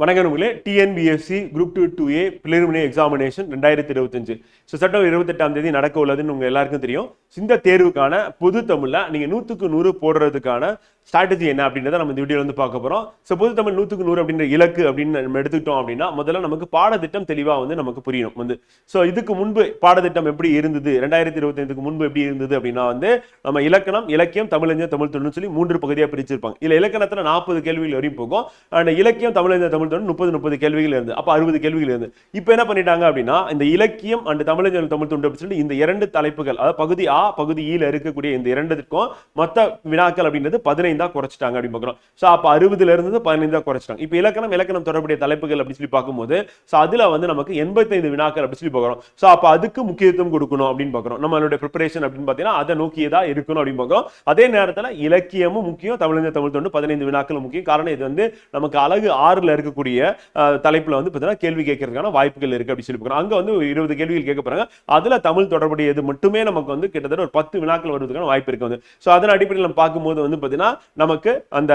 வணக்கம் நண்பர்களே. TNPSC group two two A preliminary examination ரெண்டாயிரத்தி இருபத்தஞ்சு. ஸோ செப்டம்பர் இருபத்தெட்டாம் தேதி நடக்க உள்ளதுன்னு உங்கள் எல்லாருக்கும் தெரியும். இந்த தேர்வுக்கான பொது தமிழில் நீங்கள் நூற்றுக்கு நூறு போடுறதுக்கான ஸ்ட்ராட்டஜி என்ன அப்படின்றத நம்ம இந்த வீடியோவில் வந்து பார்க்க போகிறோம் ஸோ பொது தமிழ் நூற்றுக்கு நூறு அப்படின்ற இலக்கு அப்படின்னு நம்ம எடுத்துக்கிட்டோம் அப்படின்னா முதல்ல நமக்கு பாடத்திட்டம் தெளிவாக வந்து நமக்கு புரியணும் வந்து. ஸோ இதுக்கு முன்பு பாடத்திட்டம் எப்படி இருந்தது? ரெண்டாயிரத்தி இருபத்தைந்துக்கு முன்பு எப்படி இருந்தது அப்படின்னா வந்து நம்ம இலக்கணம் இலக்கியம் தமிழஞ்சம் தமிழ் தொழில்னு சொல்லி மூன்று பகுதியாக பிரிச்சிருப்பாங்க. இதில் இலக்கணத்தில் நாற்பது கேள்விகள் வரையும் போகும். அண்ட் இலக்கியம் தமிழஞ்சம் தமிழ் தொண்டு முப்பது முப்பது கேள்விகள் இருந்து அப்போ அறுபது கேள்விகள் இருந்து இப்போ என்ன பண்ணிட்டாங்க அப்படின்னா இந்த இலக்கியம் அண்ட் தமிழஞ்சல் தமிழ் துண்டு அப்படின்னு சொல்லி இந்த இரண்டு தலைப்புகள் அதாவது பகுதி ஆ பகுதி e ஈல இருக்கக்கூடிய இந்த இரண்டுக்கும் மொத்த வினாக்கள் அப்படின்றது பதினைந்தா குறைச்சிட்டாங்க அப்படின்னு பார்க்குறோம் ஸோ அப்போ அறுபதுல இருந்து பதினைந்தா குறைச்சிட்டாங்க. இப்போ இலக்கணம் இலக்கணம் தொடர்புடைய தலைப்புகள் அப்படின்னு சொல்லி பார்க்கும்போது ஸோ அதுல வந்து நமக்கு எண்பத்தைந்து வினாக்கள் அப்படின்னு சொல்லி பார்க்குறோம் ஸோ அப்போ அதுக்கு முக்கியத்துவம் கொடுக்கணும் அப்படின்னு பார்க்குறோம் நம்மளுடைய ப்ரிப்பரேஷன் அப்படின்னு பார்த்தீங்கன்னா அதை நோக்கியதா இருக்கணும் அப்படின்னு பார்க்குறோம் அதே நேரத்தில் இலக்கியமும் முக்கியம் தமிழஞ்ச தமிழ் தொண்டு பதினைந்து வினாக்கள் முக்கியம். காரணம் இது வந்து நமக்கு அழகு ஆறுல இருக்கக்கூடிய இருக்கக்கூடிய தலைப்புல வந்து பார்த்தீங்கன்னா கேள்வி கேட்கறதுக்கான வாய்ப்புகள் இருக்கு அப்படின்னு சொல்லி பார்க்குறோம் அங்க வந்து இருபது கேள்விகள் கேட்க போறாங்க. அதுல தமிழ் தொடர்புடையது மட்டுமே நமக்கு வந்து கிட்டத்தட்ட ஒரு பத்து வினாக்கள் வருவதற்கான வாய்ப்பு இருக்கு வந்து. ஸோ அதன் அடிப்படையில் நம்ம பார்க்கும்போது வந்து பார்த்தீங்கன்னா நமக்கு அந்த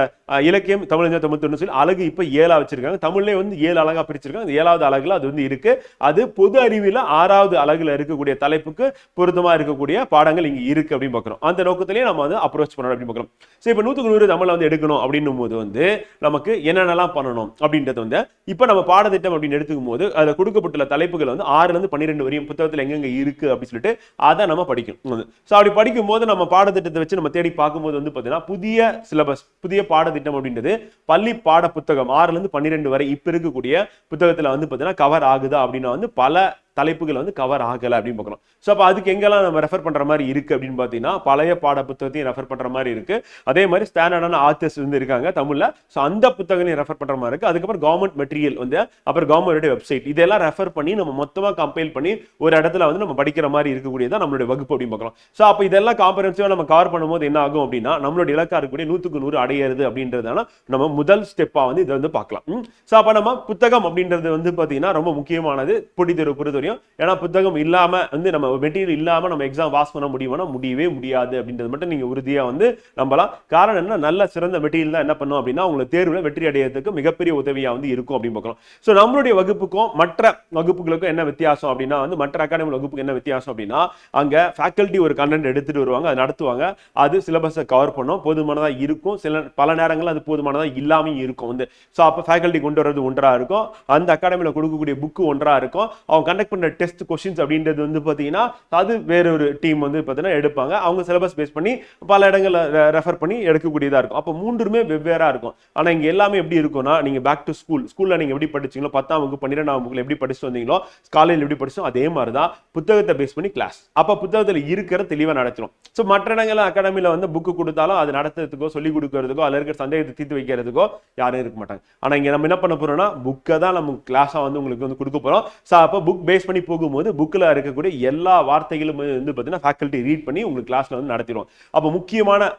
இலக்கியம் தமிழ் தொண்ணூத்தி சொல்லி அழகு இப்போ ஏழா வச்சிருக்காங்க. தமிழ்லேயே வந்து ஏழு அழகா பிரிச்சிருக்காங்க. அந்த ஏழாவது அழகுல அது வந்து இருக்கு. அது பொது அறிவியல ஆறாவது அழகுல இருக்கக்கூடிய தலைப்புக்கு பொருத்தமா இருக்கக்கூடிய பாடங்கள் இங்க இருக்கு அப்படின்னு பார்க்குறோம். அந்த நோக்கத்திலேயே நம்ம வந்து அப்ரோச் பண்ணணும் அப்படின்னு பார்க்குறோம். ஸோ இப்போ நூற்றுக்கு நூறு தமிழ்ல வந்து எடுக்கணும் அப்படின்னும் போது வந்து நமக்கு என்னென்னலாம் பண்ணணும் அப்படின்றது வந்து இப்போ நம்ம பாடத்திட்டம் அப்படின்னு எடுத்துக்கும் போது அதில் கொடுக்கப்பட்டுள்ள தலைப்புகள் வந்து ஆறுலேருந்து பன்னிரெண்டு வரையும் புத்தகத்தில் எங்கெங்கே இருக்குது அப்படின்னு சொல்லிட்டு அதை நம்ம படிக்கணும். ஸோ அப்படி படிக்கும்போது நம்ம பாடத்திட்டத்தை வச்சு நம்ம தேடி பார்க்கும்போது வந்து பார்த்தீங்கன்னா புதிய சிலபஸ் புதிய பாடத்திட்டம் அப்படின்றது பள்ளி பாட புத்தகம் ஆறுலேருந்து பன்னிரெண்டு வரை இப்போ இருக்கக்கூடிய புத்தகத்தில் வந்து பார்த்தீங்கன்னா கவர் ஆகுதா அப்படின்னா வந்து பல தலைப்புகள் வந்து கவர் ஆகலை அப்படின்னு பார்க்கணும். ஸோ அப்போ அதுக்கு எங்கெல்லாம் நம்ம ரெஃபர் பண்ற மாதிரி இருக்கு அப்படின்னு பார்த்தீங்கன்னா பழைய பாட புத்தகத்தையும் ரெஃபர் பண்ற மாதிரி இருக்கு. அதே மாதிரி ஸ்டாண்டர்டான ஆத்தர்ஸ் வந்து இருக்காங்க தமிழ்ல. ஸோ அந்த புத்தகங்களையும் ரெஃபர் பண்ற மாதிரி இருக்கு. அதுக்கப்புறம் கவர்மெண்ட் மெட்டீரியல் வந்து அப்புறம் கவர்மெண்ட் வெப்சைட் இதெல்லாம் ரெஃபர் பண்ணி நம்ம மொத்தமாக கம்பைல் பண்ணி ஒரு இடத்துல வந்து நம்ம படிக்கிற மாதிரி இருக்கக்கூடியதான் நம்மளுடைய வகுப்பு அப்படின்னு பார்க்கலாம் ஸோ அப்போ இதெல்லாம் காம்பரன்சிவாக நம்ம கவர் பண்ணும்போது என்ன ஆகும் அப்படின்னா நம்மளுடைய இலக்காக இருக்கக்கூடிய நூற்றுக்கு நூறு அடையிறது அப்படின்றதால நம்ம முதல் ஸ்டெப்பா வந்து இதை வந்து பார்க்கலாம். ஸோ அப்போ நம்ம புத்தகம் அப்படின்றது வந்து பார்த்தீங்கன்னா ரொம்ப முக்கியமானது. பொடி புரிதொரு தெரியும். ஏன்னா புத்தகம் இல்லாம வந்து நம்ம மெட்டீரியல் இல்லாம நம்ம எக்ஸாம் பாஸ் பண்ண முடியுமானா முடியவே முடியாது அப்படின்றது மட்டும் நீங்கள் உறுதியா வந்து நம்பலாம். காரணம் என்ன நல்ல சிறந்த மெட்டீரியல் தான் என்ன பண்ணும் அப்படின்னா உங்களை தேர்வுல வெற்றி அடையிறதுக்கு மிகப்பெரிய உதவியா வந்து இருக்கும் அப்படின்னு பார்க்கலாம். ஸோ நம்மளுடைய வகுப்புக்கும் மற்ற வகுப்புகளுக்கும் என்ன வித்தியாசம் அப்படின்னா வந்து மற்ற அகாடமி வகுப்புக்கு என்ன வித்தியாசம் அப்படின்னா அங்க ஃபேக்கல்ட்டி ஒரு கண்டென்ட் எடுத்துட்டு வருவாங்க அதை நடத்துவாங்க. அது சிலபஸை கவர் பண்ணும். போதுமானதா இருக்கும். சில பல நேரங்களில் அது போதுமானதா இல்லாமையும் இருக்கும். வந்து ஸோ அப்போ ஃபேக்கல்ட்டி கொண்டு வர்றது ஒன்றா இருக்கும். அந்த அகாடமியில் கொடுக்கக்கூடிய புக்கு ஒன்றா இருக்கும். அவங்க கண்டக்ட் பண்ண டெஸ்ட் கொஷின்ஸ் அப்படின்றது வந்து பார்த்தீங்கன்னா அது வேற ஒரு டீம் வந்து பார்த்தீங்கன்னா எடுப்பாங்க. அவங்க சிலபஸ் பேஸ் பண்ணி பல இடங்களில் ரெஃபர் பண்ணி எடுக்கக்கூடியதா இருக்கும். அப்போ மூன்றுமே வெவ்வேறா இருக்கும். ஆனா இங்க எல்லாமே எப்படி இருக்கும்னா நீங்க பேக் டு ஸ்கூல் ஸ்கூல்ல நீங்கள் எப்படி படிச்சீங்களோ பத்தாம் வகுப்பு பன்னிரெண்டாம் வகுப்பில் எப்படி படிச்சு வந்தீங்களோ காலேஜில் எப்படி படிச்சோம் அதே மாதிரி தான் புத்தகத்தை பேஸ் பண்ணி கிளாஸ் அப்ப புத்தகத்துல இருக்கிற தெளிவா நடத்திடும் ஸோ மற்ற இடங்கள அகாடமில வந்து புக்கு கொடுத்தாலும் அது நடத்துறதுக்கோ சொல்லிக் கொடுக்கறதுக்கோ அதுல இருக்கிற சந்தேகத்தை தீர்த்து வைக்கிறதுக்கோ யாரும் இருக்க மாட்டாங்க. ஆனா இங்க நம்ம என்ன பண்ண போறோம்னா புக்கை தான் நம்ம கிளாஸா வந்து உங்களுக்கு வந்து கொடுக்க போறோம். ஸோ அப்போ புக் பேஸ் பண்ணி போகும்போது புக்கில் இருக்கக்கூடிய எல்லா வார்த்தைகளும் வந்து பார்த்தீங்கன்னா ஃபேக்கல்ட்டி ரீட் பண்ணி உங்களுக்கு கிளாஸ்ல வந்து நடத்திடுவோம் அப்போ முக்கியமான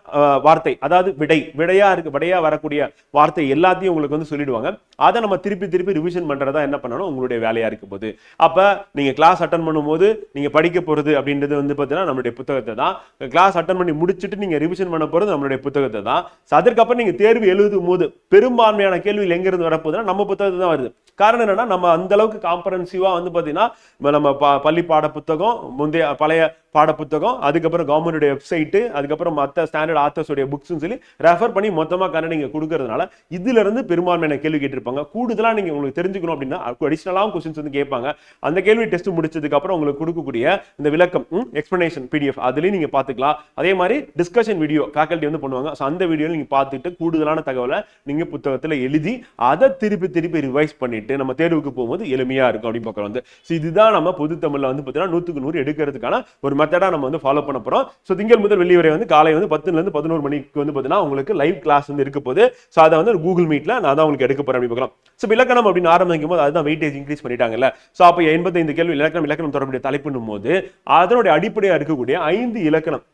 வார்த்தை அதாவது விடை விடையா இருக்கு விடையாக வரக்கூடிய வார்த்தை எல்லாத்தையும் உங்களுக்கு வந்து சொல்லிடுவாங்க. அதை நம்ம திருப்பி திருப்பி ரிவிஷன் பண்றதா என்ன பண்ணணும்? உங்களுடைய வேலையா இருக்கும்போது போகுது அப்ப நீங்க கிளாஸ் அட்டன் பண்ணும்போது நீங்க படிக்க போறது அப்படின்றது வந்து பார்த்தீங்கன்னா நம்மளுடைய புத்தகத்தை தான். கிளாஸ் அட்டன் பண்ணி முடிச்சுட்டு நீங்க ரிவிஷன் பண்ண போறது நம்மளுடைய புத்தகத்தை தான். So, அதற்கப்புறம் நீங்க தேர்வு எழுதும் போது பெரும்பான்மையான கேள்விகள் எங்க இருந்து வரப்போகுதுன்னா நம்ம புத்தகத்தை தான் வருது. காரணம் என்னன்னா நம்ம அந்த அளவுக்கு காம்பரன்சிவா வந்து பாத்தீங்கன்னா நம்ம ப- பள்ளி பாட புத்தகம் முந்தைய பழைய பாடப்புத்தகம் அதுக்கப்புறம் கவர்மெண்டுடைய வெப்சைட்டு அதுக்கப்புறம் மற்ற ஸ்டாண்டர்ட் ஆத்தர்ஸோடைய புக்ஸ்னு சொல்லி ரெஃபர் பண்ணி மொத்தமாக கண்ணை நீங்கள் கொடுக்கறதுனால இதுலேருந்து பெரும்பான்மையான கேள்வி கேட்டிருப்பாங்க. கூடுதலாக நீங்கள் உங்களுக்கு தெரிஞ்சுக்கணும் அப்படின்னா அடிஷ்னலாகவும் கொஸ்டின்ஸ் வந்து கேட்பாங்க. அந்த கேள்வி டெஸ்ட் முடிச்சதுக்கப்புறம் உங்களுக்கு கொடுக்கக்கூடிய இந்த விளக்கம் எக்ஸ்பிளனேஷன் பிடிஎஃப் அதுலேயும் நீங்கள் பார்த்துக்கலாம். அதே மாதிரி டிஸ்கஷன் வீடியோ ஃபேக்கல்ட்டி வந்து பண்ணுவாங்க. ஸோ அந்த வீடியோ நீங்கள் பார்த்துட்டு கூடுதலான தகவலை நீங்கள் புத்தகத்தில் எழுதி அதை திருப்பி திருப்பி ரிவைஸ் பண்ணிட்டு நம்ம தேர்வுக்கு போகும்போது எளிமையாக இருக்கும் அப்படின்னு பார்க்குறோம் வந்து. ஸோ இதுதான் நம்ம பொது தமிழில் வந்து பார்த்தீங்கன்னா நூற்றுக்கு நூறு எடுக்கிறதுக்கான ஒரு மெத்தடாக நம்ம வந்து ஃபாலோ பண்ண போறோம். ஸோ திங்கள் முதல் வெள்ளி வரை வந்து காலை வந்து பத்துல இருந்து பதினோரு மணிக்கு வந்து பார்த்தீங்கன்னா உங்களுக்கு லைவ் கிளாஸ் வந்து இருக்க போது ஸோ அதை வந்து கூகுள் மீட்ல நான் தான் உங்களுக்கு எடுக்க போகிறேன் அப்படி பார்க்கலாம். ஸோ இலக்கணம் அப்படின்னு ஆரம்பிக்கும் போது அதுதான் வெயிட்டேஜ் இன்க்ரீஸ் பண்ணிட்டாங்கல்ல. ஸோ அப்போ எண்பத்தைந்து கேள்வி இலக்கணம் இலக்கணம் தொடர்புடைய தலைப்புன்னும் போது அதனுடைய அடிப்படையாக இருக்கக்கூடிய ஐந்து இலக்கணம்.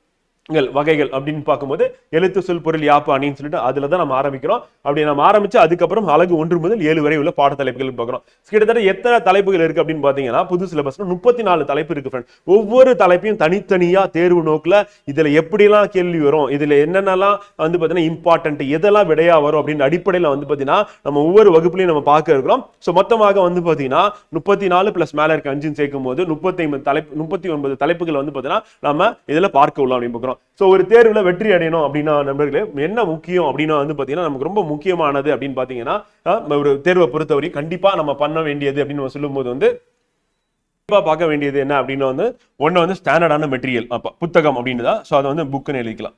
வகைகள் அப்படின்னு பார்க்கும்போது எழுத்து சொல் பொருள் யாப்பு அணின்னு சொல்லிட்டு அதில் தான் நம்ம ஆரம்பிக்கிறோம். அப்படி நம்ம ஆரம்பிச்சு அதுக்கப்புறம் அழகு ஒன்று முதல் ஏழு வரை உள்ள பாட தலைப்புகள் பார்க்குறோம். கிட்டத்தட்ட எத்தனை தலைப்புகள் இருக்கு அப்படின்னு பார்த்தீங்கன்னா புது சிலபஸ்ல முப்பத்தி நாலு தலைப்பு இருக்கு ஃப்ரெண்ட் ஒவ்வொரு தலைப்பையும் தனித்தனியா தேர்வு நோக்கில் இதில் எப்படிலாம் கேள்வி வரும் இதில் என்னென்னலாம் வந்து பார்த்தீங்கன்னா இம்பார்ட்டன்ட் எதெல்லாம் விடையா வரும் அப்படின்னு அடிப்படையில் வந்து பார்த்தீங்கன்னா நம்ம ஒவ்வொரு வகுப்புலையும் நம்ம பார்க்க இருக்கிறோம். ஸோ மொத்தமாக வந்து பார்த்தீங்கன்னா முப்பத்தி நாலு பிளஸ் மேலே இருக்க அஞ்சுன்னு சேர்க்கும் போது முப்பத்தி ஐம்பது தலைப்பு முப்பத்தி ஒன்பது தலைப்புகள் வந்து பார்த்தீங்கன்னா நம்ம இதில் பார்க்க உள்ளோம் அப்படின்னு பார்க்குறோம். ஸோ ஒரு தேர்வுல வெற்றி அடையணும் அப்படின்னா நண்பர்களே என்ன முக்கியம் அப்படின்னா வந்து பாத்தீங்கன்னா நமக்கு ரொம்ப முக்கியமானது அப்படின்னு பாத்தீங்கன்னா ஒரு தேர்வை பொறுத்தவரை கண்டிப்பா நம்ம பண்ண வேண்டியது அப்படின்னு நம்ம சொல்லும்போது வந்து கண்டிப்பா பார்க்க வேண்டியது என்ன அப்படின்னு வந்து ஒன்று வந்து ஸ்டாண்டர்டான மெட்டீரியல் அப்போ புத்தகம் அப்படின்னு தான். ஸோ அதை வந்து புக்குன்னு எழுதிக்கலாம்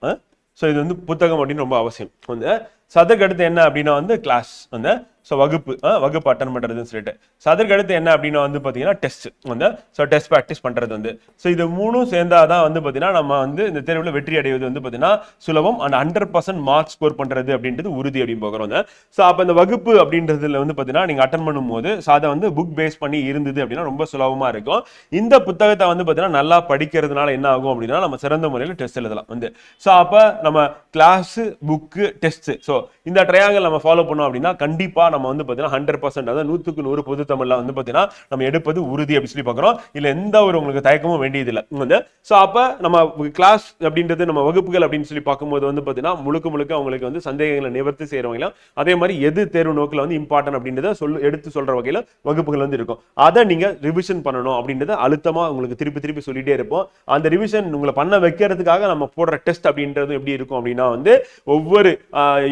ஸோ இது வந்து புத்தகம் அப்படின்னு ரொம்ப அவசியம். வந்து சதுக்கு அடுத்து என்ன அப்படின்னா வந்து கிளாஸ் வந்து ஸோ வகுப்பு வகுப்பு அட்டன் பண்ணுறதுன்னு சொல்லிட்டு ஸோ அதற்கு அடுத்து என்ன அப்படின்னா வந்து பார்த்தீங்கன்னா டெஸ்ட் வந்து ஸோ டெஸ்ட் ப்ராக்டிஸ் பண்ணுறது வந்து. ஸோ இது மூணும் சேர்ந்தாதான் வந்து பார்த்தீங்கன்னா நம்ம வந்து இந்த தேர்வில் வெற்றி அடைவது வந்து பார்த்தீங்கன்னா சுலபம். And hundred percent mark score பண்ணுறது அப்படின்றது உறுதி அப்படின்னு பார்க்குறோம். ஸோ அப்போ இந்த வகுப்பு அப்படின்றதுல வந்து பார்த்தீங்கன்னா நீங்கள் அட்டன் பண்ணும்போது ஸோ அதை வந்து புக் பேஸ் பண்ணி இருந்தது அப்படின்னா ரொம்ப சுலபமாக இருக்கும். இந்த புத்தகத்தை வந்து பார்த்தீங்கன்னா நல்லா படிக்கிறதுனால என்ன ஆகும் அப்படின்னா நம்ம சிறந்த முறையில் டெஸ்ட் எழுதலாம். வந்து ஸோ அப்போ நம்ம கிளாஸு புக்கு டெஸ்ட்டு ஸோ இந்த ட்ரையாங்கல் நம்ம ஃபாலோ பண்ணோம் அப்படின்னா கண்டிப்பாக நம்ம வந்து பார்த்தீங்கன்னா ஹண்ட்ரட் பர்சன்ட் அதாவது நூற்றுக்கு நூறு பொது தமிழில் வந்து பார்த்தீங்கன்னா நம்ம எடுப்பது உறுதி அப்படின்னு சொல்லி பார்க்குறோம். இல்லை எந்த ஒரு உங்களுக்கு தயக்கமும் வேண்டியதில்லை. வந்து ஸோ அப்போ நம்ம கிளாஸ் அப்படின்றது நம்ம வகுப்புகள் அப்படின்னு சொல்லி பார்க்கும்போது வந்து பார்த்தீங்கன்னா முழுக்க முழுக்க அவங்களுக்கு வந்து சந்தேகங்களை நிவர்த்தி செய்கிறவங்களும் அதே மாதிரி எது தேர்வு நோக்கில் வந்து இம்பார்ட்டன்ட் அப்படின்றத சொல் எடுத்து சொல்ற வகையில் வகுப்புகள் வந்து இருக்கும். அதை நீங்க ரிவிஷன் பண்ணணும் அப்படின்றத அழுத்தமாக உங்களுக்கு திருப்பி திருப்பி சொல்லிட்டே இருப்போம். அந்த ரிவிஷன் உங்களை பண்ண வைக்கிறதுக்காக நம்ம போடுற டெஸ்ட் அப்படின்றது எப்படி இருக்கும் அப்படின்னா வந்து ஒவ்வொரு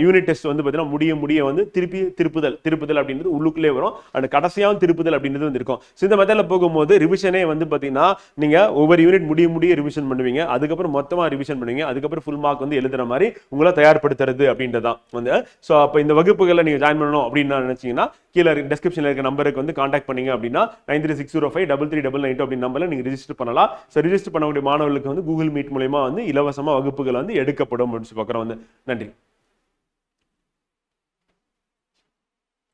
யூனிட் டெஸ்ட் வந்து பார்த்தீங்கன்னா முடிய முடிய வந்து திருப்பி திருப்புதல் திருப்புதல் அப்படின்றது உள்ளுக்குள்ளே வரும். அண்ட் கடைசியாவும் திருப்புதல் அப்படின்றது வந்து இருக்கும் ஸோ இந்த மெத்தடில் போகும்போது ரிவிஷனே வந்து பார்த்தீங்கன்னா நீங்க ஒவ்வொரு யூனிட் முடிய முடிய ரிவிஷன் பண்ணுவீங்க. அதுக்கப்புறம் மொத்தமாக ரிவிஷன் பண்ணுவீங்க. அதுக்கப்புறம் ஃபுல் மார்க் வந்து எழுதுற மாதிரி உங்களை தயார்படுத்துறது அப்படின்றதான். வந்து ஸோ அப்போ இந்த வகுப்புகளை நீங்க ஜாயின் பண்ணணும் அப்படின்னு நினைச்சீங்கன்னா கீழே டெஸ்கிரிப்ஷனில் இருக்க நம்பருக்கு வந்து காண்டாக்ட் பண்ணீங்க அப்படின்னா nine three six zero five double three double nine அப்படின்னு நம்பரில் நீங்கள் ரிஜிஸ்டர் பண்ணலாம். ஸோ ரிஜிஸ்டர் பண்ணக்கூடிய மாணவர்களுக்கு வந்து கூகுள் மீட் மூலயமா வந்து இலவசமாக வகுப்புகள் வந்து எடுக்கப்படும் அப்படின்னு சொல்லி பார்க்குறோம் வந்து நன்றி.